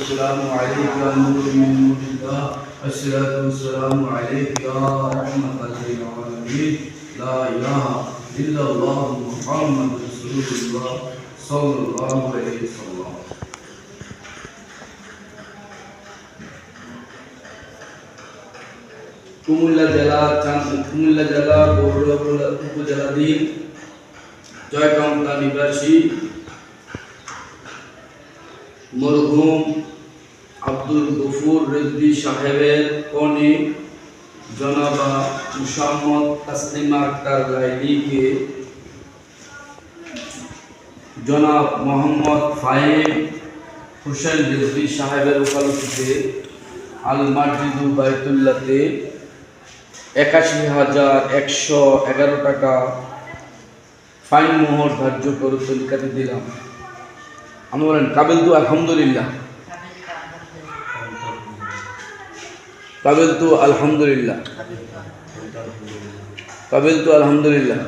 الصلاة والسلام عليك يا نور من نور الله الصلاة والسلام عليك يا رحمة للعالمين لا إله إلا الله محمد رسول الله صلى الله عليه وسلم কুমিল্লা জেলা চাঁদ- কুমিল্লা জেলা পৌর উপজেলাধীন জয়কান্তা নিবাসী মরহুম গফুর রেজবি সাহেবের কনে জনাবা মুসাম্মদ তাসলিমা আক্তার লাইলিকে জনাব মোহাম্মদ ফাহিম হোসেন রেজবি সাহেবের ওকালতিতে আল মার্জিদু বাইতুল্লাতে একাশি হাজার একশো এগারো টাকা ফাইন মোহর ধার্য করে তলিকাতে দিলাম। আমি বলেন, কাবিল তু আলহামদুলিল্লাহ। কাবিল তু আলহামদুলিল্লাহ কাবিল তু আলহামদুলিল্লাহ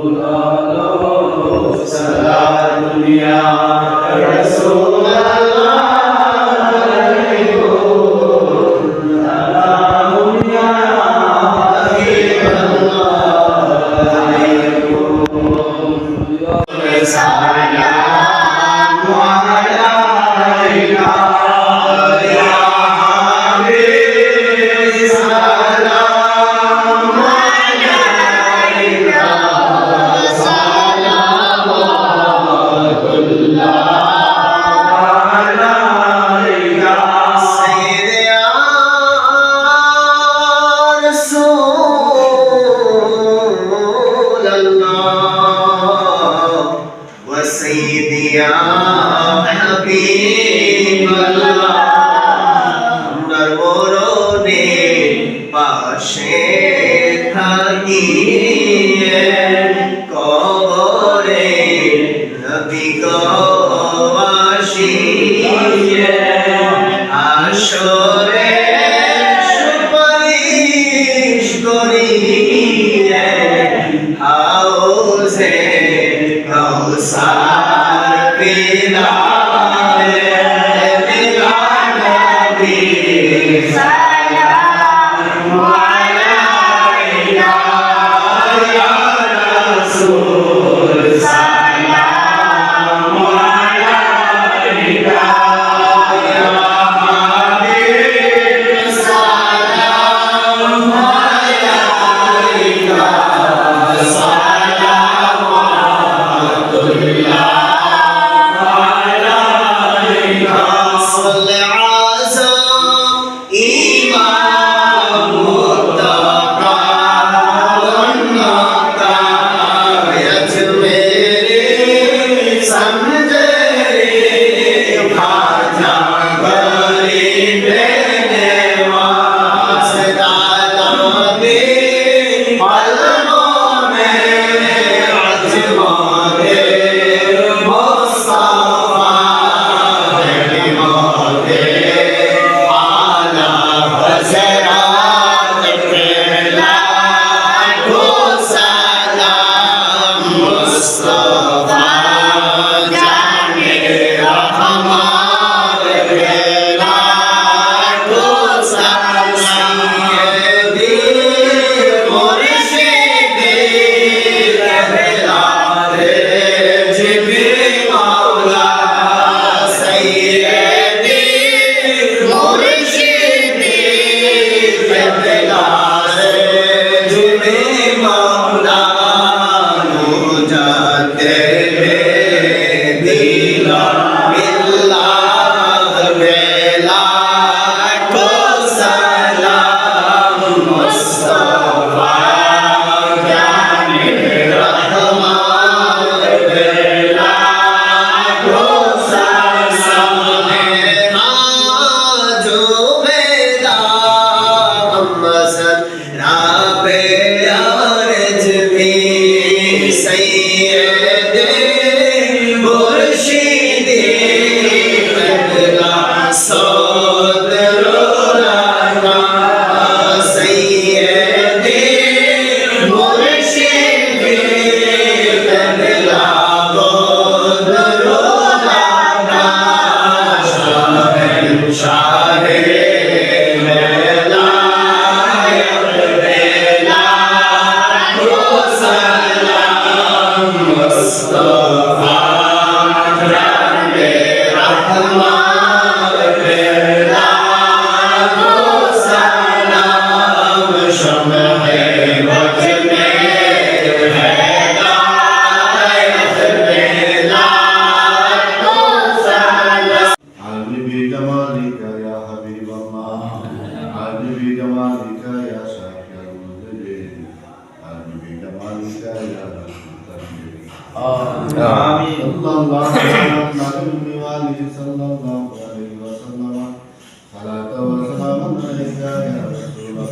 Rasulullah, Rasulullah. পাশে থাকি কবরে নবী গবাসী আসরে sallallahu alaihi wasallam salatu wa salamun alayka ya rasulullah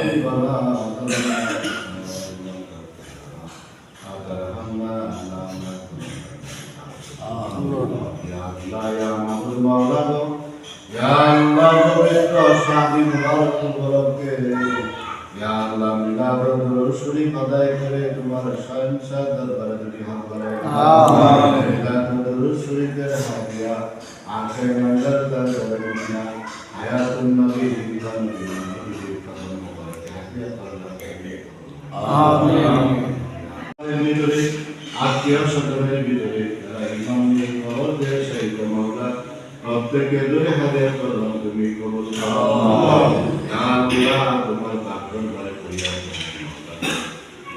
amin আত্মীয় স্বজনের ভিতরে যারা ইমাম নেই কবর দিয়ে সেই মাওলা প্রত্যেকে দুই হাতে করলাম তুমি কবর করো। ইয়া তোমার পাকড় ঘরে করিয়া।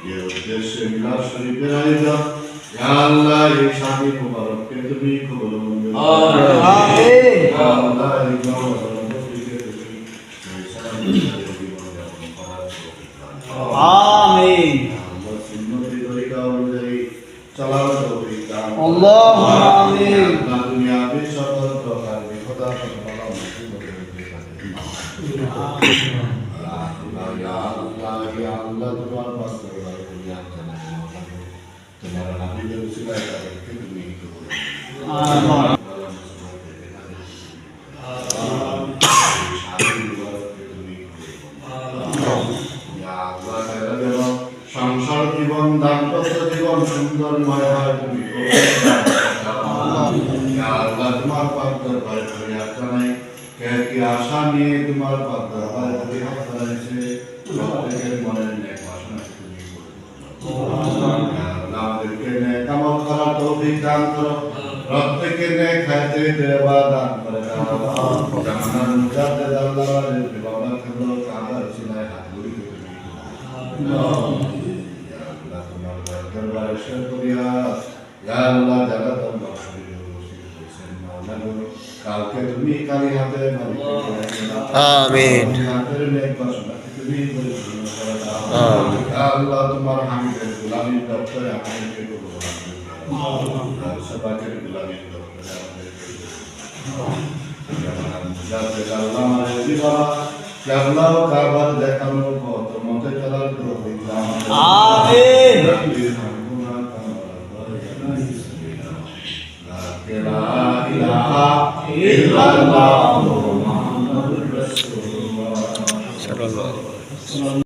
যে উদ্দেশ্যে মিলাদ শরীফের আয়োজন ইয়া আল্লাহ এই শাদি মুবারককে তুমি কবুল। আমিন। ইয়া আল্লাহ। আমিন আমরা সুন্নতি তরিকা অনুযায়ী চলার তৌফিক দান করো। আল্লাহুম্মা আমিন। আল্লাহ সকল প্রকার বিপদা সর্বদা মুসিবত। আল্লাহ, আল্লাহ, আল্লাহ, তোমার পাক তোমার হাবিবের উসিলায় তাদেরকে তুমি কবুল করো। আমিন। তুমি সংসার জীবন দাম্পত্য জীবন সুন্দরময় হয় তুমি আল্লাহ তোমার পাক দরবারে কি আশা নিয়ে তোমার পাক দরবারে করার তৌফিক দান করো। প্রত্যেকের নেক খাইতে দেওয়া দান করে কালকে তুমি কালি হাতে আমিন। আল্লাহ তোমার হামিদের গোলামির দপ্তরে আমাদেরকে ব্যবসাবাদের গুলামের কেবলা ও কাবার দেখানো পথ মতে চলার হইতাম আমিন লা ইলাহা ইল্লাল্লাহ মুহাম্মাদুর রাসূলুল্লাহ সাল্লাল্লাহু আলাইহি ওয়াসাল্লাম